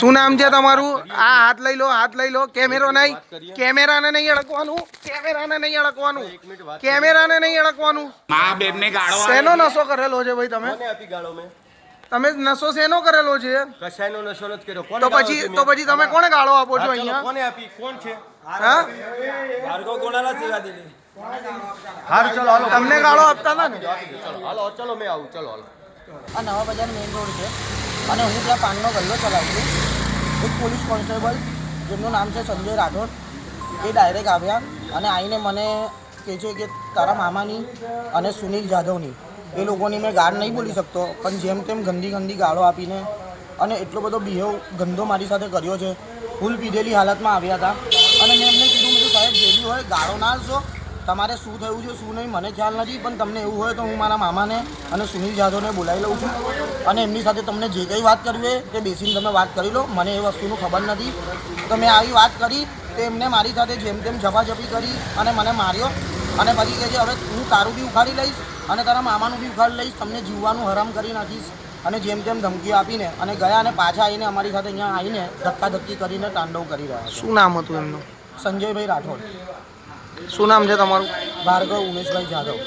શું નામ છે તમારું? આ હાથ લઈ લો હાથ લઈ લો. કેમેરો નહીં. કેમેરાને નહીં અડકવાનું. કેમેરાને નહીં અડકવાનું. કેમેરાને નહીં અડકવાનું. શેનો નશો કરેલો છે ભાઈ તમે? કોને આપી ગાળો મેં? તમે નશો શેનો કરેલો છે? કશાયનો નશો નથી કર્યો. તો પછી તો પછી તમે કોને ગાળો આપો છો અહીંયા? કોને આપી? કોણ છે? હા? હારું ચલો હાલો. તમને ગાળો આપતા હતા ને? ચલો હાલો ચલો મેં આવું ચલો હાલો. આ નવા બજાર મેઇન રોડ છે. અને હું ત્યાં પાનનો ગલ્લો ચલાવું છું. એક પોલીસ કોન્સ્ટેબલ, જેમનું નામ છે સંજય રાઠોડ, એ ડાયરેક્ટ આવ્યા અને આવીને મને કહે છે કે તારા મામાની અને સુનિલ જાધવની, એ લોકોની મેં ગાળ નહીં બોલી શકતો, પણ જેમ તેમ ગંદી ગંદી ગાળો આપીને અને એટલો બધો બિહેવ ગંદો મારી સાથે કર્યો છે. ફૂલ પીધેલી હાલતમાં આવ્યા હતા. અને મેં એમને કીધું, મેં સાહેબ જેવી હોય, ગાળો ના આપશો. તમારે શું થયું છે શું નહીં મને ખ્યાલ નથી પણ તમને એવું હોય તો હું મારા મામાને અને સુનિલ જાધવને બોલાવી લઉં છું. અને એમની સાથે તમને જે કંઈ વાત કરવી હોય તે બેસીને તમે વાત કરી લો. મને એ વસ્તુનું ખબર નથી. તો મેં આવી વાત કરી તો એમને મારી સાથે જેમ તેમ ઝપાઝપી કરી અને મને માર્યો. અને પછી કહે છે હવે હું તારું બી ઉખાડી લઈશ અને તારા મામાનું બી ઉખાડી લઈશ. તમને જીવવાનું હરામ કરી નાખીશ. અને જેમ તેમ ધમકીઓ આપીને અને ગયા અને પાછા આવીને અમારી સાથે અહીંયા આવીને ધક્કાધક્કી કરીને તાંડવ કરી રહ્યા શું નામ હતું એમનું? સંજયભાઈ રાઠોડ. શું નામ છે તમારું? ભાર્ગવ ઉમેશભાઈ જાધવ